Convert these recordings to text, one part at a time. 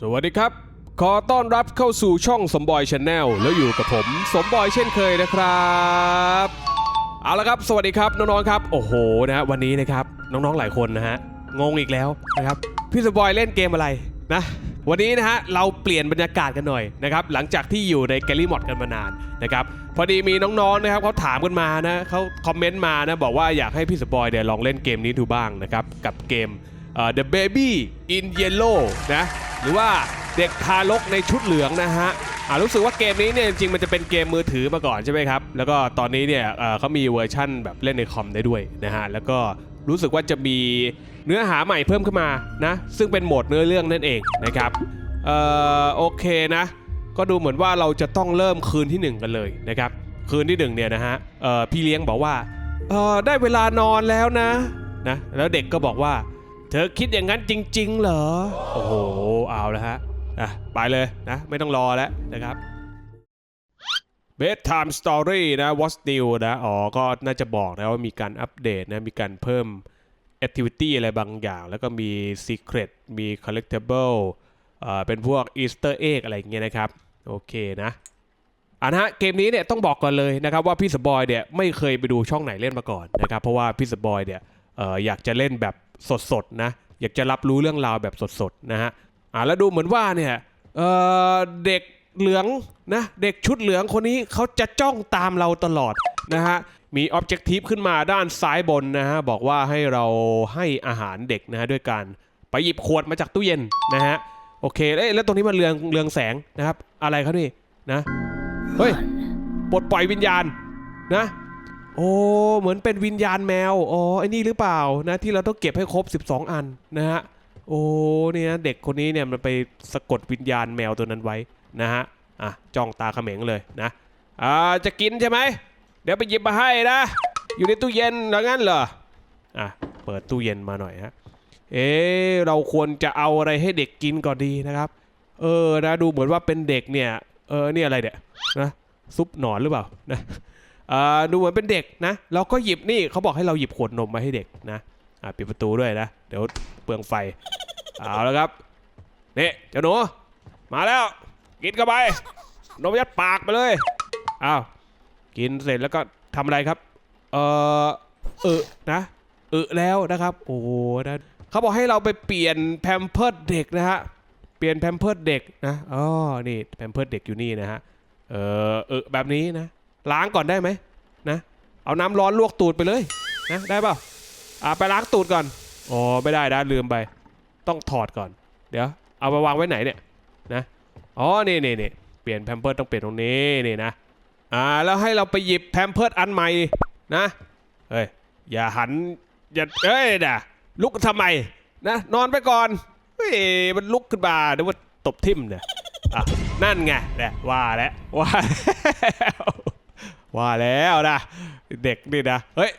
สวัสดีครับ ขอต้อนรับเข้าสู่ช่องสมบอยชาแนลแล้วอยู่กับผม สมบอยเช่นเคยนะครับเอาละครับ สวัสดีครับน้องๆครับ โอ้โหนะฮะวันนี้นะครับน้องๆหลายคนนะฮะงงอีกแล้วนะครับพี่สมบอยเล่นเกมอะไรนะวันนี้นะฮะเราเปลี่ยนบรรยากาศกันหน่อยนะครับหลังจากที่อยู่ในแกลลี่มอดกันมานานนะครับพอดีมีน้องๆนะครับเขาถามกันมานะเขาคอมเมนต์มานะบอกว่าอยากให้พี่สปอยเนี่ยลองเล่นเกมนี้ดูบ้างนะครับกับเกม The Baby in Yellow นะ หรือว่าเด็กทารกในชุดเหลืองนะฮะอ่ารู้สึกว่าเกมนี้เนี่ยจริงๆมันจะเป็นเกมมือถือมาก่อนใช่ไหมครับ แล้วก็ตอนนี้เนี่ยเอ่อเขามีเวอร์ชั่นแบบเล่นในคอมได้ด้วยนะฮะ แล้วก็รู้สึกว่าจะมีเนื้อหาใหม่เพิ่มขึ้นมานะ ซึ่งเป็นโหมดเนื้อเรื่องนั่นเองนะครับ เอ่อโอเคนะ ก็ดูเหมือนว่าเราจะต้องเริ่มคืนที่หนึ่งกันเลยนะครับ คืนที่หนึ่งเนี่ยนะฮะ เอ่อพี่เลี้ยงบอกว่า เออได้เวลานอนแล้วนะนะ แล้วเด็กก็บอกว่า เธอคิดอย่างนั้นจริง ๆ เหรอ โอ้โห เอาแล้วฮะอะไปเลยนะ ไม่ต้องรอแล้วนะครับ Bedtime Story นะ What's New นะ อ๋อ ก็น่าจะบอกนะว่ามีการอัปเดตนะ มีการเพิ่ม Activity อะไรบางอย่าง แล้วก็มี Secret มี Collectible เอ่อเป็นพวก Easter Egg อะไรอย่างเงี้ยนะครับ โอเคนะอะนฮะเกมนี้เนี่ยต้องบอกก่อนเลยนะครับว่าพี่สปอยเนี่ยไม่เคยไปดูช่องไหนเล่นมาก่อนนะครับเพราะว่าพี่สปอยเนี่ยอออยากจะเล่นแบบ สดๆนะอยากจะรับรู้เรื่องราวแบบสดๆนะฮะอะแล้วดูเหมือนว่าเนี่ยเเด็กเหลืองนะเด็กชุดเหลืองคนนี้เขาจะจ้องตามเราตลอดนะฮะมีออบเจกตีฟขึ้นมาด้านซ้ายบนนะฮะบอกว่าให้เราให้อาหารเด็กนะฮะด้วยการไปหยิบขวดมาจากตู้เย็นนะฮะโอเคเอ้แล้วตรงนี้มันเรืองเรืองแสงนะครับ อะไรครับนี่นะเฮ้ยปลดปล่อยวิญญาณนะ โอ้เหมือนเป็นวิญญาณแมวอ๋อไอ้นี่หรือเปล่านะที่เราต้องเก็บให้ครบ 12 อันนะฮะโอ้เนี่ยเด็กคนนี้เนี่ยมันไปสะกดวิญญาณแมวตัวนั้นไว้นะฮะอะจ้องตาเขม็งเลยนะอ่าจะกินใช่ไหมเดี๋ยวไปหยิบมาให้นะ อยู่ในตู้เย็นแล้วงั้นเหรออะเปิดตู้เย็นมาหน่อยฮะเอ๊เราควรจะเอาอะไรให้เด็กกินก่อนดีนะครับ เออนะดูเหมือนว่าเป็นเด็กเนี่ยเออเนี่ยอะไรเนี่ยนะซุปหนอนหรือเปล่านะ ดูเหมือนเป็นเด็กนะเราก็หยิบนี่เขาบอกให้เราหยิบขวดนมมาให้เด็กนะปิดประตูด้วยนะ เดี๋ยวเปลืองไฟเอาแล้วครับนี่เจ้าหนูมาแล้วกินเข้าไปนมยัดปากไปเลยอ้าวกินเสร็จแล้วก็ทำอะไรครับ เออเออนะเออแล้วนะครับ โอ้โหนะเขาบอกให้เราไปเปลี่ยนแพมเพิร์ดเด็กนะฮะเปลี่ยนแพมเพิร์ดเด็กนะอ๋อนี่แพมเพิร์ดเด็กอยู่นี่นะฮะเออเออแบบนี้นะ ล้างก่อนได้ไหมนะ เอาน้ำร้อนลวกตูดไปเลยนะได้เปล่าอ่าไปล้างตูดก่อนอ๋อไม่ได้นะลืมไป ต้องถอดก่อน เดี๋ยว เอาไปวางไว้ไหนเนี่ยนะอ๋อนี่นี่นี่เปลี่ยนแพมเพิร์ดต้องเปลี่ยนตรงนี้นี่นะอ่าแล้วให้เราไปหยิบแพมเพิร์ดอันใหม่นะเฮ้ยอย่าหันอย่าเอ้ยนะลุกทำไมนะนอนไปก่อนเฮ้ยมันลุกขึ้นมาเดี๋ยวว่าตบทิ่มเนี่ยอะนั่นไงเนี่ยว่าแล้วว่าแล้ว ว่าแล้วนะ เด็กนี่นะ เฮ้ย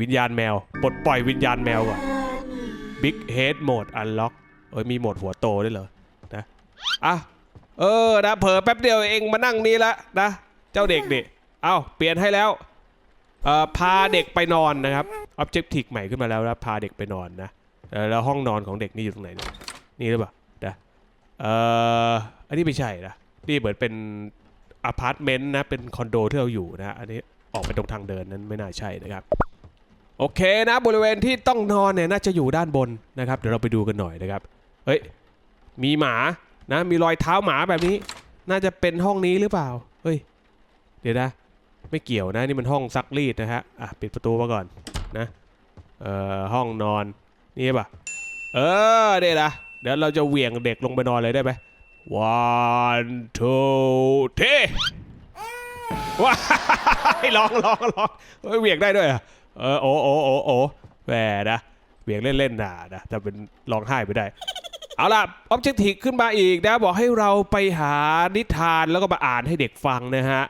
วิญญาณแมว ปลดปล่อยวิญญาณแมวก่อน Big Head Mode Unlock เอ้ย มีโหมดหัวโตด้วยเหรอ นะ อะ เออ นะ เผลอแป๊บเดียวเองมานั่งนี่ละนะ เจ้าเด็กนี่ เอ้าเปลี่ยนให้แล้ว เอ่อ พาเด็กไปนอนนะครับ Objective ใหม่ขึ้นมาแล้วนะพาเด็กไปนอนนะ แล้วห้องนอนของเด็กนี่อยู่ตรงไหน นี่ยนี่หรือเปล่านะเอ่อ อันนี้ไม่ใช่นะ นี่เหมือนเป็น อพาร์ตเมนต์นะ เป็นคอนโดที่เราอยู่นะ อันนี้ออกไปตรงทางเดินนั้นไม่น่าใช่นะครับ โอเคนะบริเวณที่ต้องนอนเนี่ยน่าจะอยู่ด้านบนนะครับ เดี๋ยวเราไปดูกันหน่อยนะครับ เฮ้ย มีหมานะ มีรอยเท้าหมาแบบนี้ น่าจะเป็นห้องนี้หรือเปล่า เฮ้ย เดี๋ยวนะ ไม่เกี่ยวนะนี่มันห้องซักรีดนะฮะ อะปิดประตูมาก่อนนะ เอ่อห้องนอนนี่ป่ะ เออเดี๋ยวนะเดี๋ยวเราจะเหวี่ยงเด็กลงไปนอนเลยได้ไหม one two three ว้ายลองลองลองเฮ้ยเหวี่ยงได้ด้วยเหรอเออโอ้โอ้โอ้โอ้แหมนะเหวี่ยงเล่นๆน่ะนะแต่เป็นร้องไห้ไม่ได้ เอาล่ะออบเจกตีขึ้นมาอีกนะ บอกให้เราไปหานิทานแล้วก็มาอ่านให้เด็กฟังนะฮะ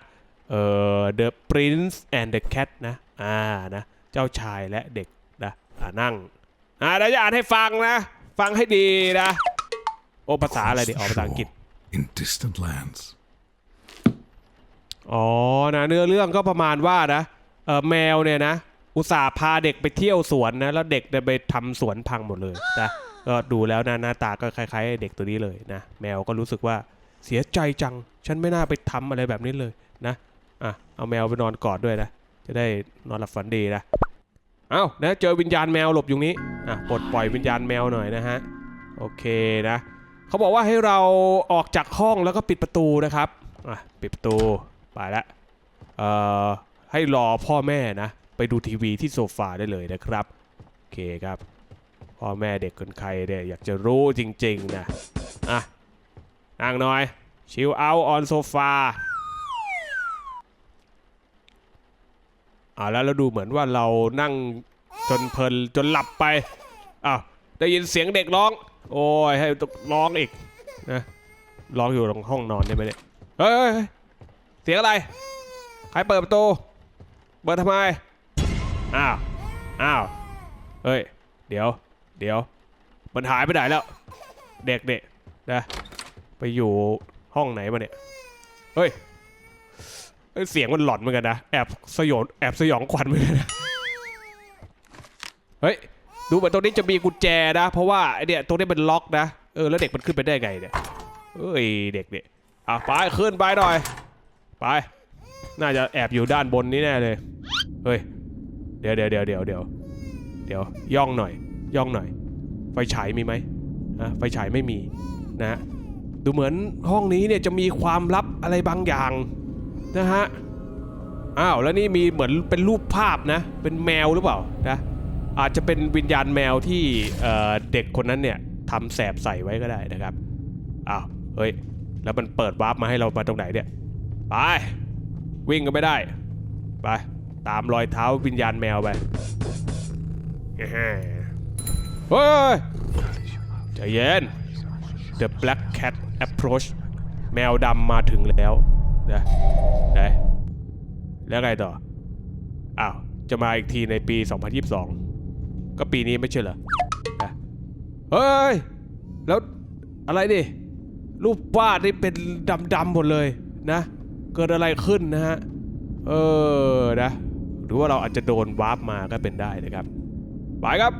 เอ่อ The Prince and the Cat นะ อ่านะ เจ้าชายและเด็กนะ อ่านั่ง อ่าเดี๋ยวจะอ่านให้ฟังนะ ฟังให้ดีนะ โอ้ภาษาอะไรดิออกภาษาอังกฤษ In distant lands, อ๋อนะเนื้อเรื่องก็ประมาณว่านะเออแมวเนี่ยนะ อุตส่าห์พาเด็กไปเที่ยวสวนนะ แล้วเด็กเนี่ยไปทำสวนพังหมดเลยนะก็ดูแล้วนะหน้าตาก็คล้ายๆ เด็กตัวนี้เลยนะ แมวก็รู้สึกว่าเสียใจจัง ฉันไม่น่าไปทำอะไรแบบนี้เลยนะอะเอาแมวไปนอนกอดด้วยนะ จะได้นอนหลับฝันดีนะเอ้านะเจอวิญญาณแมวหลบอยู่นี้อะปลดปล่อยวิญญาณแมวหน่อยนะฮะโอเคนะ เขาบอกว่าให้เราออกจากห้องแล้วก็ปิดประตูนะครับอะปิดประตูไปละเอ่อให้รอพ่อแม่นะ ไปดูทีวีที่โซฟาได้เลยนะครับโอเคครับพ่อแม่เด็กคนใครเนี่ยอยากจะรู้จริงๆนะอะนั่งหน่อยชิลเอาออนโซฟาอ่าแล้วเราดูเหมือนว่าเรานั่งจนเพลินจนหลับไปอ้าวได้ยินเสียงเด็กร้อง โอ้ยให้ร้องอีกนะร้องอยู่ตรงห้องนอนใช่ไหมเนี่ยเฮ้ยเสียงอะไรใครเปิดประตูเปิดทำไมอ้าวอ้าวเฮ้ยเดี๋ยว เดี๋ยว มันหายไปไหนแล้ว เด็กเด็กนะไปอยู่ห้องไหนมาเนี่ยเฮ้ยเอ้ยเสียงมันหลอนเหมือนกันนะแอบสยองแอบสยองขวัญเหมือนกันนะเฮ้ย ดูเหมือนตรงนี้จะมีกุญแจนะ เพราะว่าไอเนี่ยตรงนี้เป็นล็อกนะเออแล้วเด็กมันขึ้นไปได้ไงเนี่ยเอ้ยเด็กเนี่ยอะไปขึ้นไปหน่อยไปน่าจะแอบอยู่ด้านบนนี้แน่เลยเฮ้ยเดี๋ยวเดี๋ยวเดี๋ยวเดี๋ยวเดี๋ยวเดี๋ยวย่องหน่อย ย่องหน่อย ไฟฉายมีไหมอะไฟฉายไม่มีนะฮะดูเหมือนห้องนี้เนี่ยจะมีความลับอะไรบางอย่างนะฮะอ้าวแล้วนี่มีเหมือนเป็นรูปภาพนะ เป็นแมวหรือเปล่านะ อาจจะเป็นวิญญาณแมวที่เเด็กคนนั้นเนี่ยทำแสบใส่ไว้ก็ได้นะครับอ้าวเฮ้ยแล้วมันเปิดวาร์ปมาให้เรามาตรงไหนเนี่ยไปวิ่งก็ไม่ได้ไปตามรอยเท้าวิญญาณแมวไปเฮ้ยใจเย็น The Black Cat Approach แมวดำมาถึงแล้วนะไหนแล้วไงต่ออ้าวจะมาอีกทีในปี 2022 ก็ปีนี้ไม่ใช่เหรอนะเฮ้ย แล้วอะไรดิรูปวาดนี่เป็นดำๆหมดเลยนะ เกิดอะไรขึ้นนะฮะ เออนะ หรือว่าเราอาจจะโดนวาร์ปมาก็เป็นได้นะครับ ไปครับ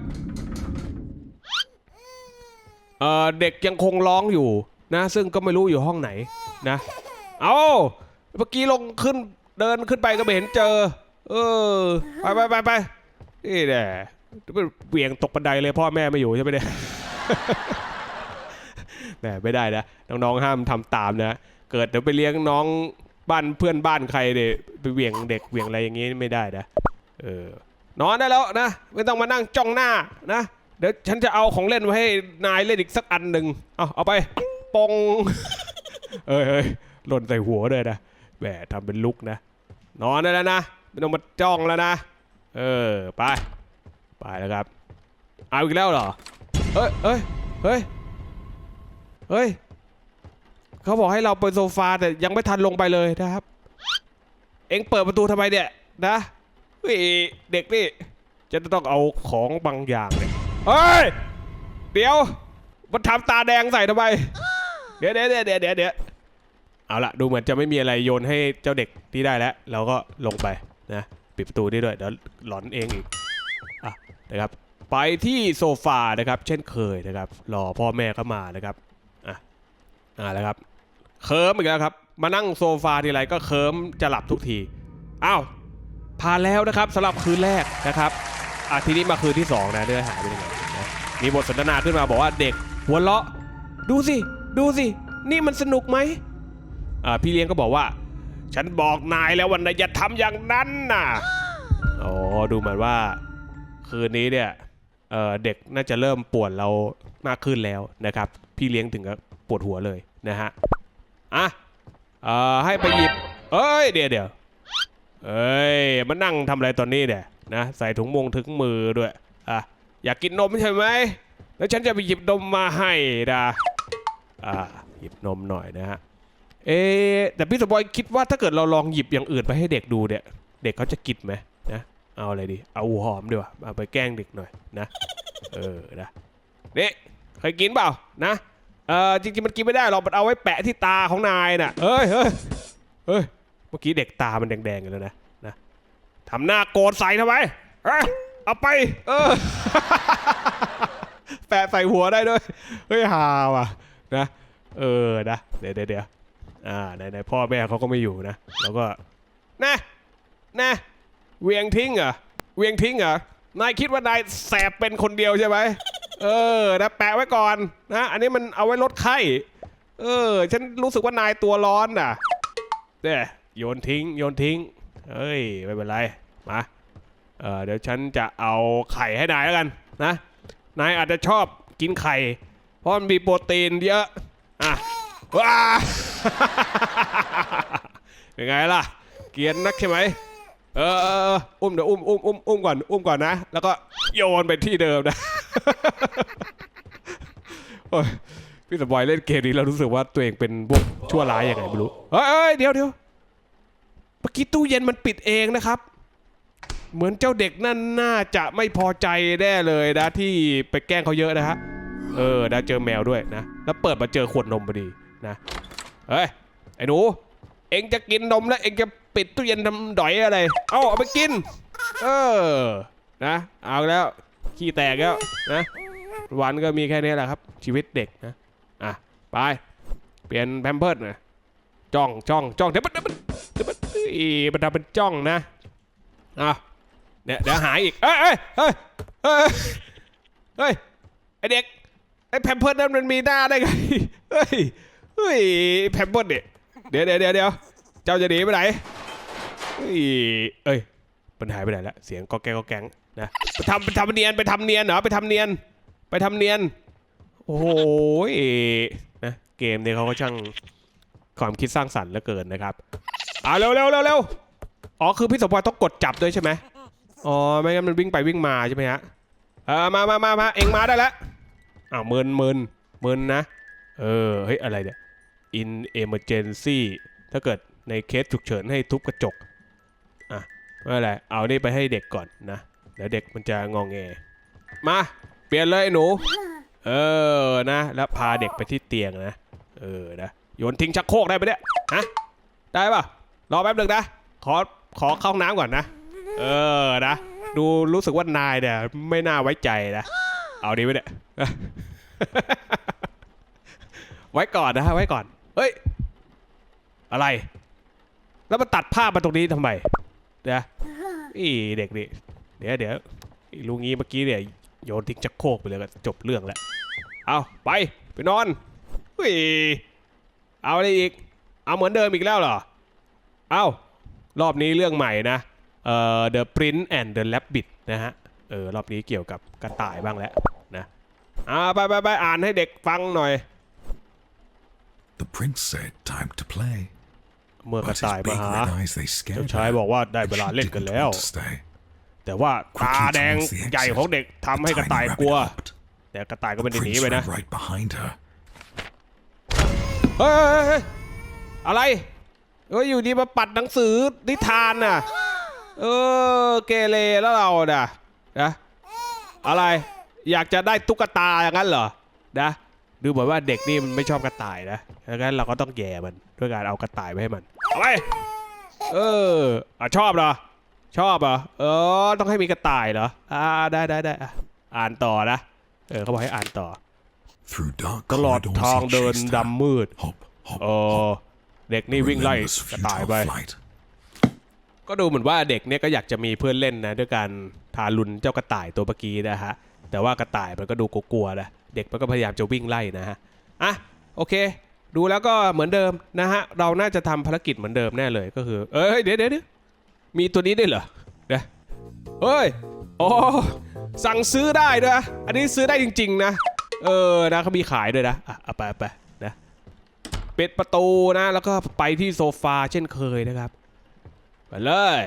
เออเด็กยังคงร้องอยู่นะ ซึ่งก็ไม่รู้อยู่ห้องไหนนะ เอาเมื่อกี้ลงขึ้นเดินขึ้นไปก็ไม่เห็นเจอ เออ ไปไปไปไปนี่แหละ เบี่ยงตกบันไดเลยพ่อแม่ไม่อยู่ใช่ไหมเนี่ยแหมไม่ได้นะน้องๆห้ามทำตามนะ เกิดเดี๋ยวไปเลี้ยงน้องบ้านเพื่อนบ้านใครเดี๋ยไปเหวี่ยงเด็กเหวี่ยงอะไรอย่างงี้ไม่ได้นะเออนอนได้แล้วนะไม่ต้องมานั่งจ้องหน้านะเดี๋ยวฉันจะเอาของเล่นไว้ให้นายเล่นอีกสักอันหนึ่งเอาเอาไปปองเอ้ยเอ้ยหล่นใส่หัวเลยนะแหมทำเป็นลุกนะ นอนได้แล้วนะไม่ต้องมาจ้องแล้วนะ เออไป ไปแล้วครับ เอาอีกแล้วเหรอ เฮ้ย เฮ้ย เฮ้ย เฮ้ย เขาบอกให้เราไปโซฟาแต่ยังไม่ทันลงไปเลยนะครับ เอ็งเปิดประตูทำไมเนี่ยนะเฮ้ยเด็กนี่จะต้องเอาของบางอย่างเนี่ยเฮ้ย เดี๋ยว มันทำตาแดงใส่ทำไมเดี๋ยวเดี๋ยวเดี๋ยวเดี๋ยวเดี๋ยวเดี๋ยวเอาละดูเหมือนจะไม่มีอะไรโยนให้เจ้าเด็กที่ได้แล้ว เราก็ลงไปนะ ปิดประตูนี่ด้วยเดี๋ยวหลอนเองอีก อะนะครับไปที่โซฟานะครับ เช่นเคยนะครับรอพ่อแม่เข้ามานะครับอะอ่าแล้วครับเคิร์มอีกแล้วครับ มานั่งโซฟาทีไรก็เคิร์มจะหลับทุกทีอ้าวผ่านแล้วนะครับสำหรับคืนแรกนะครับอะทีนี้มาคืนที่สองนะเนื้อหาเป็นยังไงนะมีบทสนทนาขึ้นมาบอกว่าเด็กหัวเราะ ดูสิ ดูสิ นี่มันสนุกไหมอ่าพี่เลี้ยงก็บอกว่า ฉันบอกนายแล้ววันนายอย่าทำอย่างนั้นน่ะอ๋อดูเหมือนว่า คืนนี้เนี่ยเเด็กน่าจะเริ่มปวดเรามากขึ้นแล้วนะครับ พี่เลี้ยงถึงกับปวดหัวเลยนะฮะอะเออให้ไปหยิบเอ้ยเดี๋ยวเดี๋ยวเอ้ยมานั่งทำอะไรตอนนี้เนี่ยนะใส่ถุงมงถึงมือด้วยอะอยากกินนมใช่ไหมแล้วฉันจะไปหยิบนมมาให้นะอ่าหยิบนมหน่อยนะฮะเอ๊แต่พี่สปอยคิดว่าถ้าเกิดเราลองหยิบอย่างอื่นไปให้เด็กดูเนี่ย เด็กเขาจะกินไหมนะ เอาอะไรดี เอาหัวหอมดีกว่าเอาไปแกล้งเด็กหน่อยนะ เออนะนี่เคยกินเปล่านะ เออจริงๆมันกินไม่ได้หรอกมันเอาไว้แปะที่ตาของนายน่ะเฮ้ยเฮ้ยเฮ้ย เมื่อกี้เด็กตามันแดงๆกันแล้วนะนะทำหน้าโกรธใส่ทำไมเอ้ยเอาไป เออ แปะใส่หัวได้ด้วย เฮ้ยฮาว่ะนะ เออ นะ เดี๋ยวเดี๋ยวเดี๋ยวอ่าไหนไหนพ่อแม่เขาก็ไม่อยู่นะ แล้วก็ นะ นะ เวียงทิ้งเหรอเวียงทิ้งเหรอนายคิดว่านายแสบเป็นคนเดียวใช่ไหมเออนะแปะไว้ก่อนนะ อันนี้มันเอาไว้ลดไข้ เออ ฉันรู้สึกว่านายตัวร้อนน่ะเนี่ยโยนทิ้ง โยนทิ้งเฮ้ยไม่เป็นไรมาเออเดี๋ยวฉันจะเอาไข่ให้นายแล้วกันนะนายอาจจะชอบกินไข่ เพราะมันมีโปรตีนเยอะอะว้าเป็นไงล่ะ เกียนนักใช่ไหม เอออุ้มเดี๋ยวอุ้มอุ้มอุ้มอุ้มก่อนอุ้มก่อนนะ แล้วก็โยนไปที่เดิมนะโอ้ยพี่สปอยเล่นเกมนี้แล้วรู้สึกว่าตัวเองเป็นพวกชั่วร้ายยังไงไม่รู้เฮ้ยเฮ้ยเดี๋ยวเดี๋ยวเมื่อกี้ตู้เย็นมันปิดเองนะครับ เหมือนเจ้าเด็กนั่นน่าจะไม่พอใจแน่เลยนะที่ไปแกล้งเขาเยอะนะฮะเออนะเจอแมวด้วยนะ แล้วเปิดมาเจอขวดนมพอดีนะเฮ้ยไอ้หนู เอ็งจะกินนมแล้วเอ็งจะ ปิดตู้เย็นทำดอยอะไร เอาเอาไปกิน เออ นะ เอาแล้ว ขี้แตกแล้วนะวันก็มีแค่นี้แหละครับ ชีวิตเด็กนะ อะ ไป เปลี่ยนแพมเพิร์ดนะจ้องจ้องจ้องเดี๋ยวมันเดี๋ยวมันเดี๋ยวมันอีมันทำเป็นจ้องนะอะเนี่ยวเดี๋ยวหายอีก เอ้ยเอ้ยเฮ้ยเฮ้ยเฮ้ยไอเด็กไอแพมเพิร์ดนั้นมันมีหน้าได้ไงเฮ้ยเฮ้ยแพมเพิร์ดเนี่ยเดี๋ยวเดี๋ยวเดี๋ยวเดี๋ยวเจ้าจะหนีไปไหน เฮ้ยเอ้ยมันหายไปไหนละเสียงก็แกก็แกงนะไปทำไปทำเนียนไปทำเนียนเหรอไปทำเนียน ไปทำเนียน โอ้โหนะเกมเนี่ยเขาก็ช่างความคิดสร้างสรรค์เหลือเกินนะครับอ่าเร็วเร็วเร็วเร็วอ๋อคือพี่สมพรต้องกดจับด้วยใช่ไหมอ๋อไม่งั้นมันวิ่งไปวิ่งมาใช่ไหมฮะเออมามามามาเอ็งมาได้แล้วอ้าวมึนมึนมึนนะ เออเฮ้ยอะไรเนี่ย in emergency ถ้าเกิดในเคสฉุกเฉินให้ทุบกระจก ไม่เป็นไรเอานี่ไปให้เด็กก่อนนะเดี๋ยวเด็กมันจะงองแงมาเปลี่ยนเลยไอ้หนู เออนะแล้วพาเด็กไปที่เตียงนะ เออนะโยนทิ้งชักโครกได้ไหมเนี่ยฮะได้ปะรอแป๊บหนึ่งนะขอขอเข้าห้องน้ำก่อนนะ เออนะ ดูรู้สึกว่านายเนี่ยไม่น่าไว้ใจนะ เอาดีไหมเนี่ย ไว้ก่อนนะฮะไว้ก่อน เฮ้ย อะไร แล้วมาตัดภาพมาตรงนี้ทำไม เดี๋ยวอีเด็กนี่เดี๋ยวเดี๋ยวลุงงี้เมื่อกี้เนี่ยโยนทิ้งชักโครกไปเลยก็จบเรื่องแล้วเอาไปไปนอนเฮ้ยเอาอะไรอีก เอาเหมือนเดิมอีกแล้วเหรอ เอารอบนี้เรื่องใหม่นะเอ่อ The Prince and the Rabbit นะฮะ เออ รอบนี้เกี่ยวกับกระต่ายบ้างแล้วนะอ่าไปไปไปอ่านให้เด็กฟังหน่อย The prince said, Time to play. เมื่อก But ระ his ต่ายมา big หา red eyes, they เจ้า scared ชาย her. บอกว่าได้เวลา She เล่นกัน didn't แล้ว want to stay. แต่ว่าตาแดง Quickly towards the ใหญ่ exit, ของเด็กทำให้ the กระต่าย tiny กลัว rabbit hopped. แต่กระต่ายก็ไม่ได้หนี Prince ไปนะ ran right behind her. เฮ้ยเฮ้ยเฮ้ยอะไรเฮ้ยอยู่ดีมาปัดหนังสือนิทานน่ะ เออเกเรแล้วเราน่ะนะอะไรอยากจะได้ตุ๊กตาอย่างนั้นเหรอนะดูเหมือนว่าเด็กนี่มันไม่ชอบกระต่ายนะดังนั้นเราก็ต้องแย่มันด้วยการเอากระต่ายไปให้มันเอา ไปเอออะชอบเหรอ ชอบเหรอเออ ต้องให้มีกระต่ายเหรอ อ่าได้ได้ได้อะอ่านต่อนะ เออเขาบอกให้อ่านต่อ Through dark ตลอด corridors, ทาง he เดิน chased her. ดำมืด Hop, hop, เออเด็กนี่วิ่งไล่ relentless กระต่าย futile ไป flight. ก็ดูเหมือนว่าเด็กเนี่ยก็อยากจะมีเพื่อนเล่นนะ ด้วยการทารุณเจ้ากระต่ายตัวเมื่อกี้นะฮะ แต่ว่ากระต่ายมันก็ดูกลัวๆนะ เด็กมันก็พยายามจะวิ่งไล่นะฮะ อะโอเค ดูแล้วก็เหมือนเดิมนะฮะ เราน่าจะทำภารกิจเหมือนเดิมแน่เลยก็คือ เอ้ยเดี๋ยวเดี๋ยวเดี๋ยวมีตัวนี้ด้วยเหรอเดี๋ยวเฮ้ยโอ้สั่งซื้อได้ด้วยอันนี้ซื้อได้จริง ๆ นะ เออนะเขามีขายด้วยนะอะเอาไปไปนะปิดประตูนะ แล้วก็ไปที่โซฟาเช่นเคยนะครับไปเลย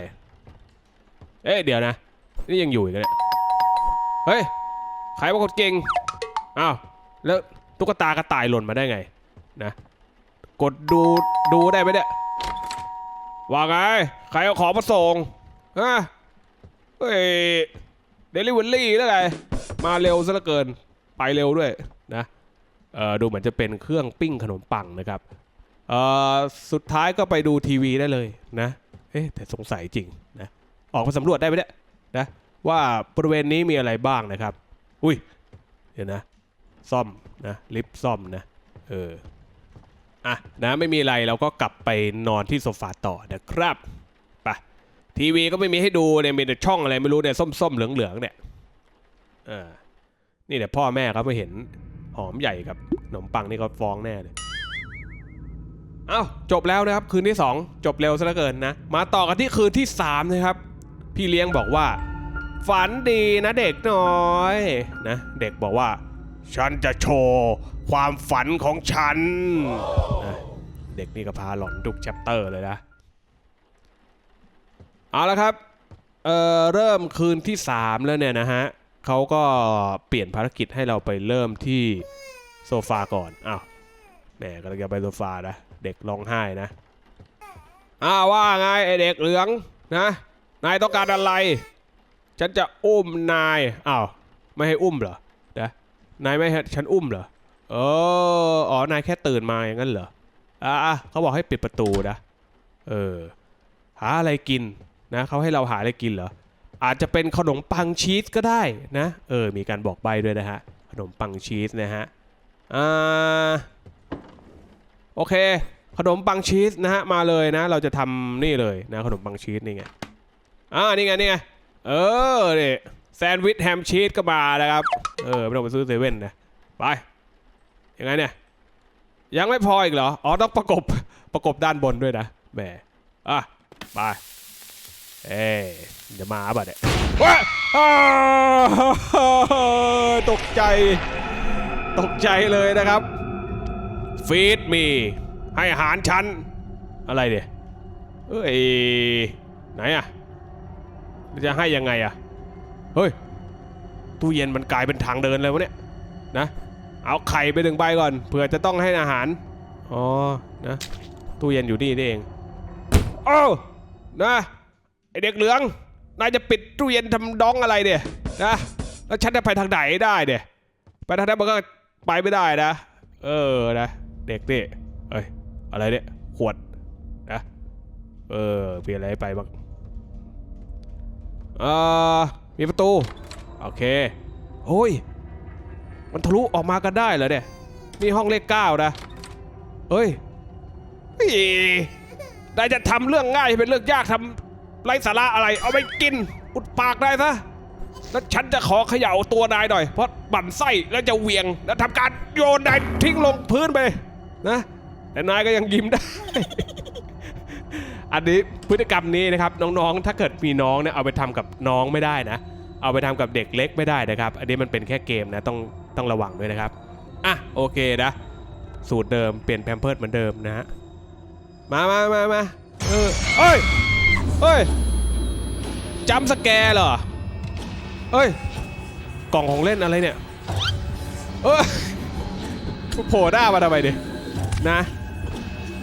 เอ๊ะเดี๋ยวนะ นี่ยังอยู่อีกเนี่ยเฮ้ยใครเป็นคนเก่งอ้าวแล้วตุ๊กตากระต่ายหล่นมาได้ไง นะ กดดูดูได้ไหมเนี่ย ว่าไง ใครเอาของมาส่งฮะเฮ้ยเดลิเวอรี่แล้วไงมาเร็วซะเหลือเกิน ไปเร็วด้วยนะเออดูเหมือนจะเป็นเครื่องปิ้งขนมปังนะครับเออสุดท้ายก็ไปดูทีวีได้เลยนะ เอ๊ะแต่สงสัยจริงนะ ออกมาสำรวจได้ไหมเนี่ยนะว่าบริเวณนี้มีอะไรบ้างนะครับ อุ้ยดี๋ยวนะ ซ่อมนะ ลิฟต์ซ่อมนะ เออ อะนะไม่มีอะไรเราก็กลับไปนอนที่โซฟาต่อนะครับไปทีวีก็ไม่มีให้ดูเนี่ยมีแต่ช่องอะไรไม่รู้เนี่ยส้มๆเหลืองๆเนี่ยเออนี่เดี๋ยวพ่อแม่เขาไปเห็นหอมใหญ่กับขนมปังนี่เขาฟ้องแน่เลยเอ้าจบแล้วนะครับ คืนที่ 2 จบเร็วซะเหลือเกินนะ มาต่อกันที่คืนที่ 3 นะครับ พี่เลี้ยงบอกว่า ฝันดีนะเด็กน้อยนะ เด็กบอกว่า ฉันจะโชว์ ความฝันของฉัน เด็กนี่ก็พาหลอนทุกแชปเตอร์เลยนะ เอาละครับเเริ่มคืนที่ 3 แล้วเนี่ยนะฮะเขาก็เปลี่ยนภารกิจให้เราไปเริ่มที่โซฟาก่อน อ้าวแหมกำลังจะไปโซฟานะ เด็กร้องไห้นะ อ้าวว่าไงไอเด็กเหลืองนะ นายต้องการอะไร ฉันจะอุ้มนาย อ้าว ไม่ให้อุ้มเหรอนะนายไม่ให้ฉันอุ้มเหรอ เอออ๋อนายแค่ตื่นมาอย่างนั้นเหรออะเขาบอกให้ปิดประตูนะ เออ หาอะไรกินนะเขาให้เราหาอะไรกินเหรอ อาจจะเป็นขนมปังชีสก็ได้นะ เออ มีการบอกใบด้วยนะฮะ ขนมปังชีสนะฮะ อ่า โอเค ขนมปังชีสนะฮะ มาเลยนะ เราจะทำนี่เลยนะ ขนมปังชีสนี่ไง อ่า นี่ไง นี่ไง เออเนี่ยแซนด์วิชแฮมชีสก็มานะครับ เออ ไม่ต้องไปซื้อเซเว่นนะ ไป ยังไงเนี่ย ยังไม่พออีกเหรอ อ๋อ ต้องประกบ ประกบด้านบนด้วยนะ แหม อะ ไป เอ้เดี๋ยวมาป่ะเนี่ยว้าอ้าตกใจ ตกใจเลยนะครับฟีดมี ให้อาหารฉัน อะไรเนี่ยเอ้ย ไหนอะจะให้ยังไงอะเฮ้ย ตู้เย็นมันกลายเป็นทางเดินเลยวะเนี่ย นะ เอาไข่ไปหนึ่งใบก่อนเผื่อจะต้องให้อาหาร อ๋อ นะ ตู้เย็นอยู่นี่นี่เองโอ้าวนะไอเด็กเหลือง นายจะปิดตู้เย็นทำดองอะไรเนี่ยนะ แล้วฉันจะไปทางไหนได้เนี่ยไปทางนั้นมันก็ไปไม่ได้นะ เออนะ เด็กนี่เอ้ย อะไรเนี่ย ขวดนะ เออเปลี่ยนอะไรไปบ้างเอ่อมีประตู โอเค โอ้ย มันทะลุออกมากันได้เหรอเนี่ยนี่ห้องเลขเก้านะเฮ้ยอีนายจะทำเรื่องง่ายเป็นเรื่องยากทำไร้สาระอะไร เอาไปกิน อุดปากได้ซะแล้วฉันจะขอเขย่าตัวนายหน่อย เพราะบั่นไส้แล้วจะเหวียง แล้วทำการโยนนายทิ้งลงพื้นไปนะแต่นายก็ยังยิ้มได้ อันนี้พฤติกรรมนี้นะครับ น้องๆ ถ้าเกิดมีน้องเนี่ยเอาไปทำกับน้องไม่ได้นะ เอาไปทำกับเด็กเล็กไม่ได้นะครับ อันนี้มันเป็นแค่เกมนะต้อง ต้องระวังด้วยนะครับ อะโอเคนะ สูตรเดิมเปลี่ยนแพมเพิร์ดเหมือนเดิมนะฮะ มามามามาเออเอ้ยเอ้ยจำสแกร์เหรอเอ้ย กล่องของเล่นอะไรเนี่ย เอ้ยโผล่หน้ามาทำไมดินะ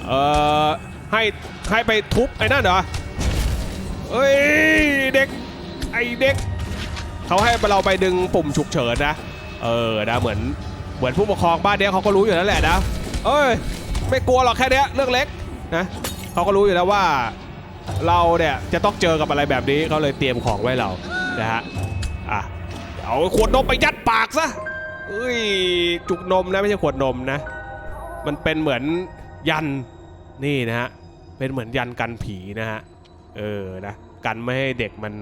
เอ่อ ให้ให้ไปทุบไอ้นั่นเหรอ เอ้ย เด็ก ไอ้เด็ก เขาให้เราไปดึงปุ่มฉุกเฉินนะ เออนะเหมือนเหมือนผู้ปกครองบ้านเนี้ยเขาก็รู้อยู่แล้วแหละนะเอ้ยไม่กลัวหรอกแค่เนี้ยเรื่องเล็กนะเขาก็รู้อยู่แล้วว่าเราเนี่ยจะต้องเจอกับอะไรแบบนี้เขาเลยเตรียมของไว้เรานะฮะอะเอาขวดนมไปยัดปากซะเอ้ยจุกนมนะไม่ใช่ขวดนมนะ มันเป็นเหมือนยันนี่นะฮะเป็นเหมือนยันกันผีนะฮะเออนะกันไม่ให้เด็กมัน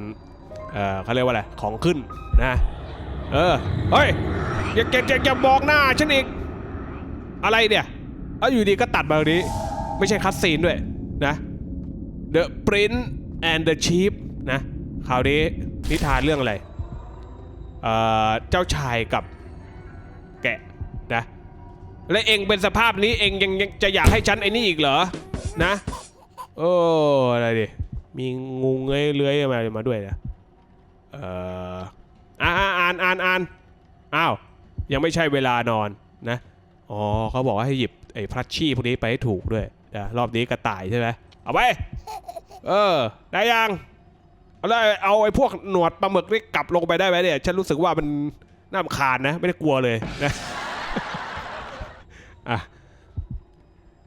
เออเขาเรียกว่าอะไรของขึ้นนะ เออ เฮ้ย อย่าอย่าอย่าอย่ามองหน้าฉันอีก อะไรเนี่ยเอาอยู่ดีก็ตัดมาตรงนี้ ไม่ใช่คัดซีนด้วยนะ The Prince and the Sheep นะคราวนี้นิทานเรื่องอะไร เอ่อ เจ้าชายกับแกะนะ และเองเป็นสภาพนี้เองยังยังจะอยากให้ฉันไอ้นี่อีกเหรอ นะ โอ้อะไรดิ มีงูเงยเลื้อยมามาด้วยนะ เอ่อ อ่าอ่านอ่านอ่านอ้าวยังไม่ใช่เวลานอนนะอ๋อเขาบอกว่าให้หยิบไอ้พลัชชี่พวกนี้ไปให้ถูกด้วยนะรอบนี้กระต่ายใช่ไหมเอาไปเออได้ยังเอาได้เอาไอ้พวกหนวดปลาหมึกนี่กลับลงไปได้ไหมเนี่ยฉันรู้สึกว่ามันน่ารำคาญนะ ไม่ได้กลัวเลยนะอะ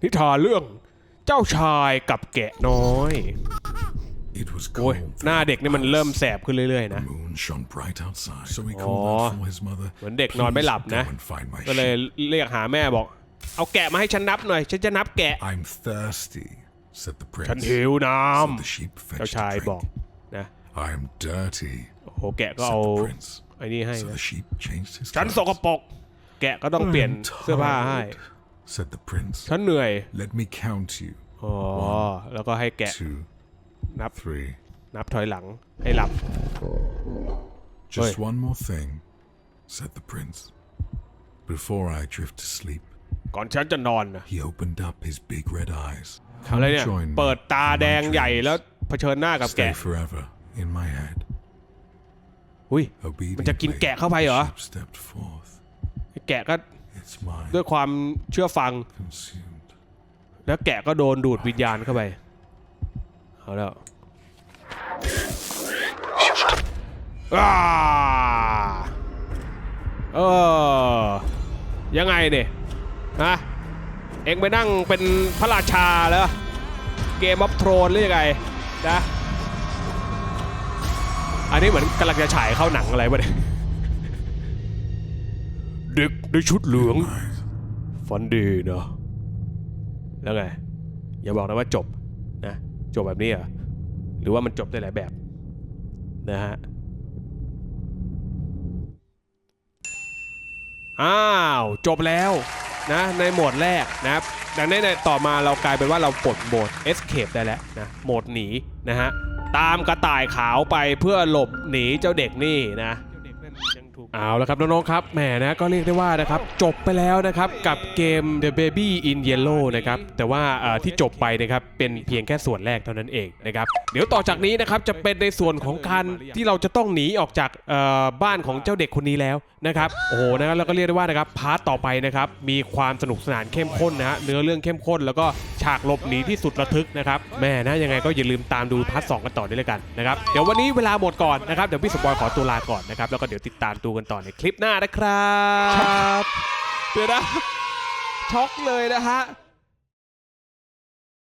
นิทานเรื่องเจ้าชายกับแกะน้อย โอ้ย cold. หน้าเด็กนี่มันเริ่มแสบขึ้นเรื่อยๆนะ The moon shone bright outside, so he Oh. called out for his mother. เหมือนเด็กนอนไม่หลับ "Please นะ go and find my ก็เลย sheep. เรียกหาแม่บอก เอาแกะมาให้ฉันนับหน่อย ฉันจะนับแกะ I'm thirsty, said the ฉัน prince. หิวน้ So the sheep ำเจ้า fetched ชาย a บอก drink. นะ I'm dirty, โอ้โหแกะก็ said เอา the prince. ไอ้นี่ให้ So นะ the sheep changed his ฉันสก clothes. ปรก แกะก็ต้องเปลี่ยน I'm เสื้อผ้าให้ tired, said the prince. ฉันเหนื่อย Let me count you. อ๋อ แล้วก็ให้แกะ Two, นับ three. นับถอยหลังให้หลับ Just Oi. one more thing, said the prince. Before I drift to sleep, ก่อนฉันจะนอนนะ he opened up his big red eyes. อะไร Come เนี่ย join me เปิดตา in แด my งใหญ่ dreams. แล้วเผชิญหน้ากับ Stay แกะ forever in my head. อุ้ย มันจะกิน Obediently, แกะเข้าไปเหรอ the sheep stepped forth. แกะก็ Its mind ด้วยความเชื่อฟัง consumed. แล้วแกะก็โดนดูดวิญญาณเข้าไป เอาแล้ว อาเออ ยังไงเนี่ยฮะ เอ็งไปนั่งเป็นพระราชาแล้ว เกมออฟโทรนหรือยังไงนะ อันนี้เหมือนกำลังจะฉายเข้าหนังอะไรวะเนี่ย เด็กในชุดเหลือง ฟันดีเนาะแล้วไง อย่าบอกนะว่าจบนะ จบแบบนี้เหรอ หรือว่ามันจบได้หลายแบบนะฮะ อ้าวจบแล้วนะในโหมดแรกนะครับดังนั้นในต่อมาเรากลายเป็นว่าเราปลดโหมด escape ได้แล้วนะโหมดหนีนะฮะตามกระต่ายขาวไปเพื่อหลบหนีเจ้าเด็กนี่นะ เอาละครับน้องๆครับแหมนะก็เรียกได้ว่านะครับจบไปแล้วนะครับกับเกม The Baby in Yellow นะครับแต่ว่าที่จบไปนะครับเป็นเพียงแค่ส่วนแรกเท่านั้นเองนะครับเดี๋ยวต่อจากนี้นะครับจะเป็นในส่วนของการที่เราจะต้องหนีออกจากบ้านของเจ้าเด็กคนนี้แล้วนะครับโอ้โหนะครับแล้วก็เรียกได้ว่านะครับพาร์ทต่อไปนะครับมีความสนุกสนานเข้มข้นนะฮะเนื้อเรื่องเข้มข้น แล้วก็ฉากหลบหนีที่สุดระทึกนะครับแม่นะยังไงก็อย่าลืมตามดูพาร์ทสองกันต่อด้วยเลยกันนะครับเดี๋ยววันนี้เวลาหมดก่อนนะครับเดี๋ยวพี่สปอยขอตัวลาก่อนนะครับแล้วก็เดี๋ยวติดตามดูกันต่อในคลิปหน้านะครับ เดี๋ยวนะช็อกเลยนะฮะ